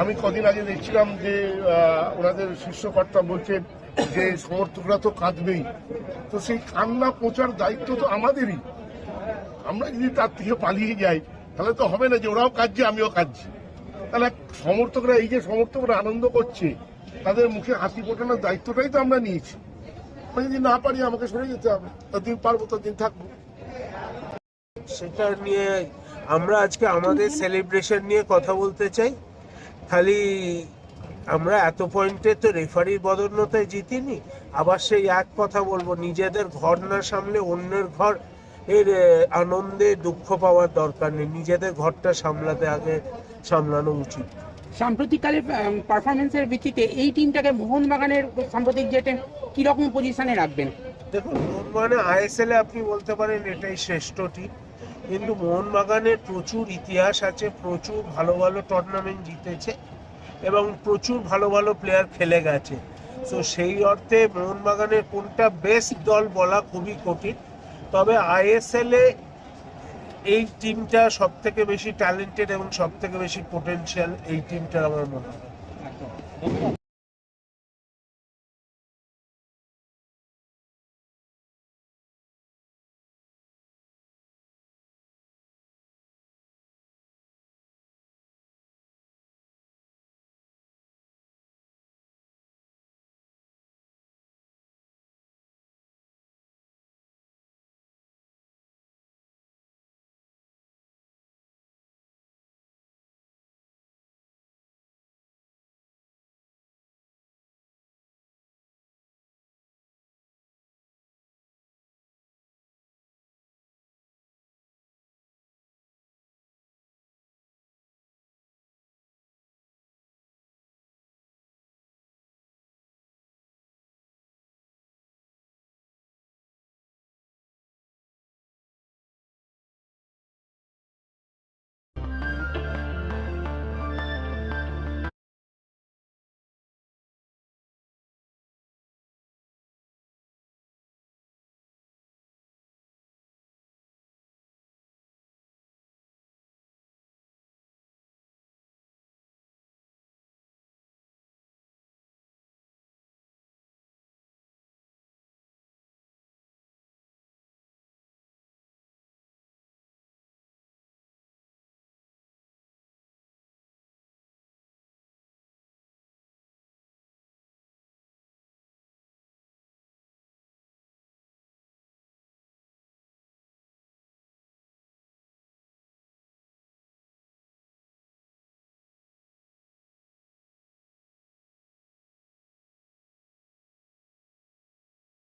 আমি কদিন আগে দেখছিলাম যে ওনাদের শীর্ষকর্তা বলছেন যে সমর্থকরা তো কাঁদবেই। তো সেই কান্না পৌঁছার দায়িত্ব তো আমাদেরই। আমরা যদি তার থেকে পালিয়ে যাই, তাহলে তো হবে না যে, ওরাও কাঁদছে, আমিও কাঁদছি। তাহলে সমর্থকরা, এই যে সমর্থকরা আনন্দ করছে, তাদের মুখে হাসি ফোটানোর দায়িত্বটাই তো আমরা নিয়েছি। আমি যদি না পারি, আমাকে সরে যেতে হবে। ততদিন পারব, ততদিন থাকব। সেটা নিয়ে আমরা আজকে আমাদের সেলিব্রেশন নিয়ে কথা বলতে চাই। খালি আমরা এত পয়েন্টে তো রেফারির বদন্যতায় জিতিনি। আবার সেই এক কথা বলব নিজেদের ঘর না সামলে অন্যের ঘর এর আনন্দে দুঃখ পাওয়ার দরকার নেই। নিজেদের ঘরটা সামলাতে আগে সামলানো উচিত। সাম্প্রতিককালের পারফরমেন্সের ভিত্তিতে এই টিমটাকে মোহনবাগানের সাম্প্রতিক জেটে কীরকম পজিশনে রাখবেন? দেখুন মোহনবাগানে আইএসএল এ আপনি বলতে পারেন এটাই শ্রেষ্ঠ টিম কিন্তু মোহনবাগানের প্রচুর ইতিহাস আছে, প্রচুর ভালো ভালো টুর্নামেন্ট জিতেছে এবং প্রচুর ভালো ভালো প্লেয়ার খেলে গেছে। সো সেই অর্থে মোহনবাগানের কোনটা বেস্ট দল বলা খুবই কঠিন। তবে আইএসএল এই টিমটা সব থেকে বেশি ট্যালেন্টেড এবং সব থেকে বেশি পোটেনশিয়াল এই টিমটার আমার মনে হয়।